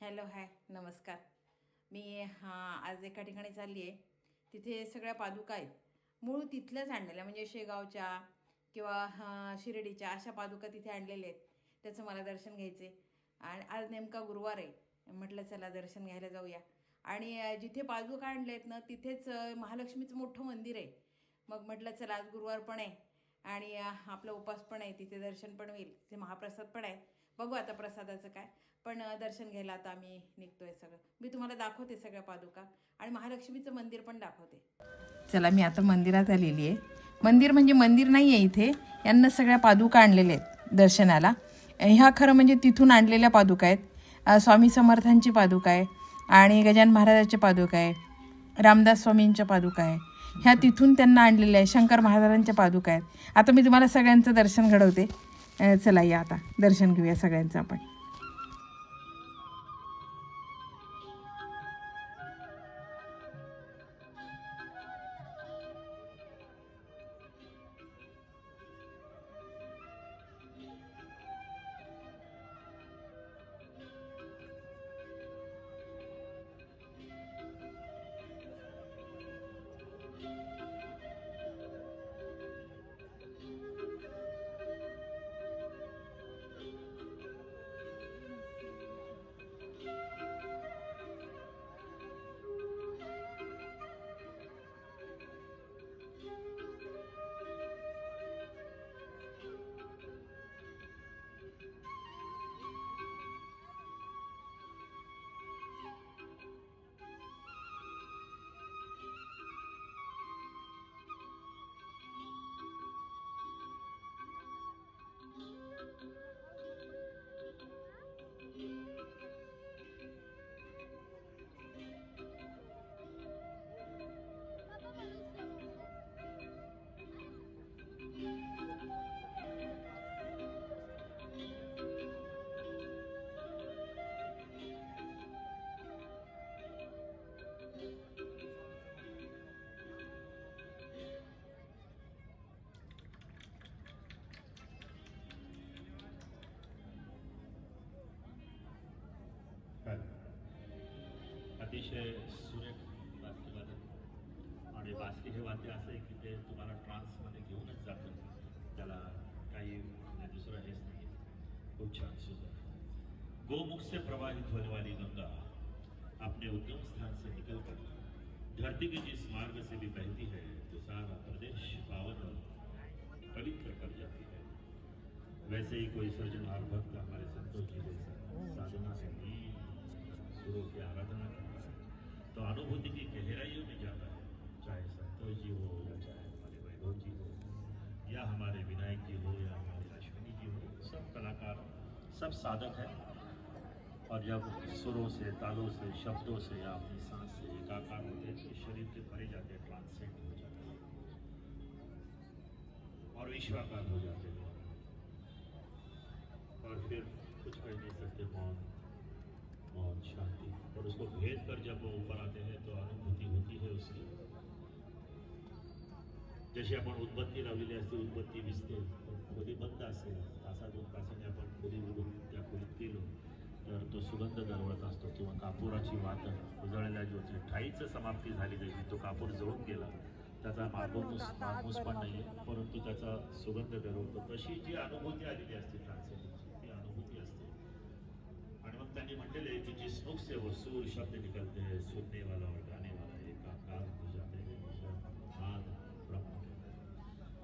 Hello hi नमस्कार. मी हां आज एका ठिकाणी चालली आहे तिथे सगळ्या पादुका आहेत. मूळ तिथल्याच आणलेल्या म्हणजे शेगावच्या किंवा शिर्डीच्या अशा पादुका तिथे आणलेल्या आहेत. त्याचं मला दर्शन घ्यायचे आणि आज नेमका गुरुवार आहे. म्हटलं चला दर्शन घ्यायला जाऊया. आणि जिथे पादुका आणल्या आहेत ना तिथेच महालक्ष्मीचं मोठं मंदिर आहे. मग म्हटलं चला आज गुरुवार पण आहे. आणि आपला उपास पण आहे. तिथे दर्शन पण होईल. तिथे महाप्रसाद पण आहे. बघू आता प्रसादाचं काय. पण दर्शन घ्यायला आता आम्ही निघतोय सगळं. मी तुम्हाला दाखवते सगळ्या पादुका. आणि महालक्ष्मीचं मंदिर पण दाखवते. चला मी आता मंदिरात आलेली आहे. मंदिर म्हणजे मंदिर नाही आहे इथे. यांना सगळ्या पादुका आणलेल्या आहेत दर्शनाला. ह्या खरं म्हणजे तिथून आणलेल्या पादुका आहेत. स्वामी समर्थांची पादुका आहे आणि गजान महाराजाच्या पादुका आहे. रामदास स्वामींच्या पादुका आहे. ह्या तिथून त्यांना आणलेल्या आहे शंकर महाराजांच्या पादुका आहेत. आता मी तुम्हाला सगळ्यांचं दर्शन घडवते. चला या आता. दर्शन घेऊया सगळ्यांचं आपण. अतिशय आणि हे वाद्य असं आहे की ते तुम्हाला ट्रान्समध्ये घेऊनच जातं. त्याला काही दुसरं हेच नाही. खूप छान, सुंदर. गोमुख से प्रवाहित होने वाली गंगा अपने उद्गम स्थान से निकलकर धरती के जिस मार्ग से भी बहती है तो सारा प्रदेश पावन और पवित्र कर जाती है। वैसे ही कोई सृजनहार भक्त हमारे संतों है तो की गहराइयों में जाता है चाहे संतोष जी हो या चाहे हमारे वैभव जी हो या हमारे विनायक जी हो या हमारे अश्विनी जी हो सब कलाकार सब साधक हैं और जब सुरों से तालों से शब्दों से या अपनी सांस से एकाकार होते हैं तो शरीर के भरे जाते हैं ट्रांसेंड हो जाते हैं और विश्वाकार हो जाते हैं और फिर कुछ कर नहीं सकते मौन शांति। और उसको भेद कर जब वो ऊपर आते हैं तो अनुभूति होती है उसकी। जशी आपण उदबत्ती लावलेली असते उदबत्ती दिसते खोली बंद असेल तासा दोन तासाने आपण खोली उघडून त्या खोलीत गेलो तर तो सुगंध दरवळत असतो किंवा कापुराची वात उजळलेल्या ज्योती ठाईचं समाप्ती झाली त्याची तो कापूर जळून गेला. त्याचा मागोमूस मागूस पण नाही परंतु त्याचा सुगंध दरवळतो. तशी जी अनुभूती आलेली असते ट्रान्सलेशनची ती अनुभूती असते आणि मग त्यांनी म्हटलेले आहे से वो सूर शब्द निकलते हैं सुनने वाला और गाने वाला हो जाते हैं नाद ब्रह्म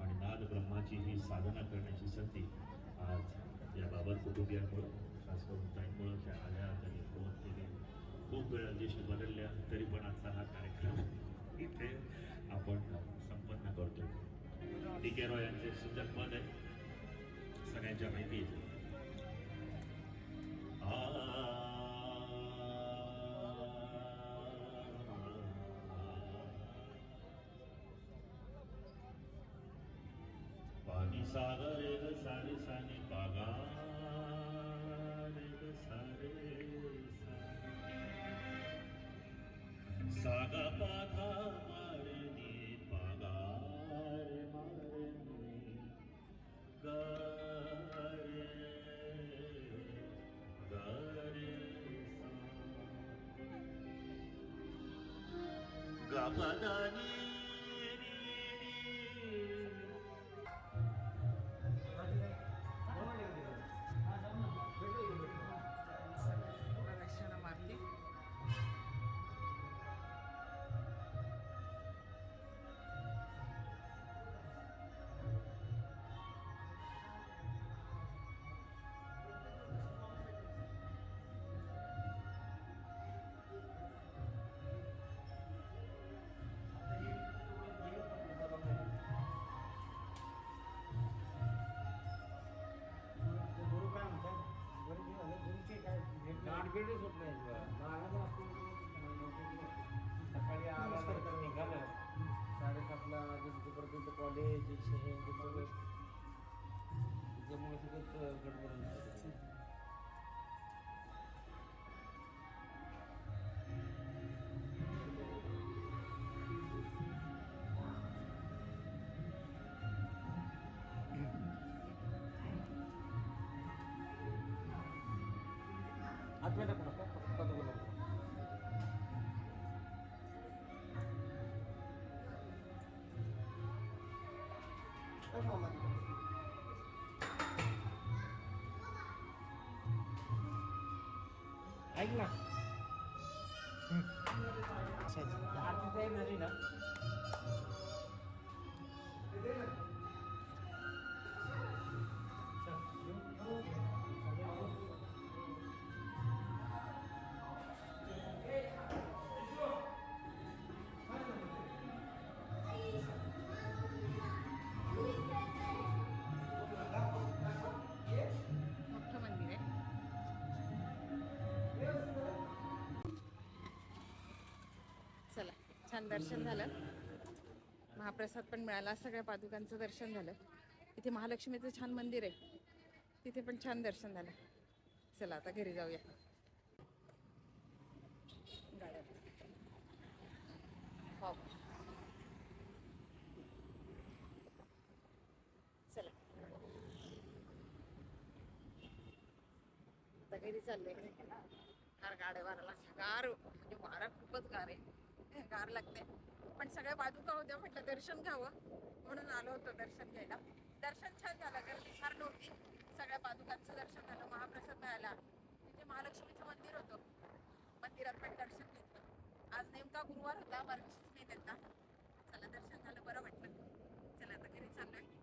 आणि नाद ब्रह्माची ही साधना करण्याची संधी आज या बाबत कुटुंबियांमुळं खास करून ताईंमुळं त्या आल्या त्यांनी फोन केले खूप वेळा दिवशी बदलल्या तरी पण आजचा हा कार्यक्रम इथे आपण संपन्न करतो टी के रॉय यांचे सुंदर पद आहे सगळ्यांच्या माहिती येते قدمي गाठभेटच होत नाही. सकाळी आला नंतर निघालं. साडेसातला तिथपर्यंत कॉलेज हे त्याच्यामुळे सगळंच गडबड होऊन जाते. आतमध्ये टाकू नका फक्त बघू नका ऐक ना आरती तयार झाली ना छान दर्शन झालं. महाप्रसाद पण मिळाला. सगळ्या पादुकांचं दर्शन झालं. इथे महालक्ष्मीचं छान मंदिर आहे. तिथे पण छान दर्शन झालं. चला आता घरी जाऊया. गाड्या. हो. चला. आता घरी चाललंय. गार गाड्या वाराला गार म्हणजे वारा खूपच गार आहे. गार लागते. पण सगळ्या बाजूका होत्या म्हटलं दर्शन घ्यावं. म्हणून आलो होतो दर्शन घ्यायला. दर्शन छान झालं. गर्दी फार नव्हती. सगळ्या पादुकांचं दर्शन झालं. महाप्रसाद मिळाला. तिथे महालक्ष्मीचं मंदिर होतं. मंदिरात पण दर्शन घेतलं. आज नेमका गुरुवार होता. मार्गशीर्ष नाही त्यांना चला दर्शन झालं. बरं वाटलं. चला आता घरी चाललोय.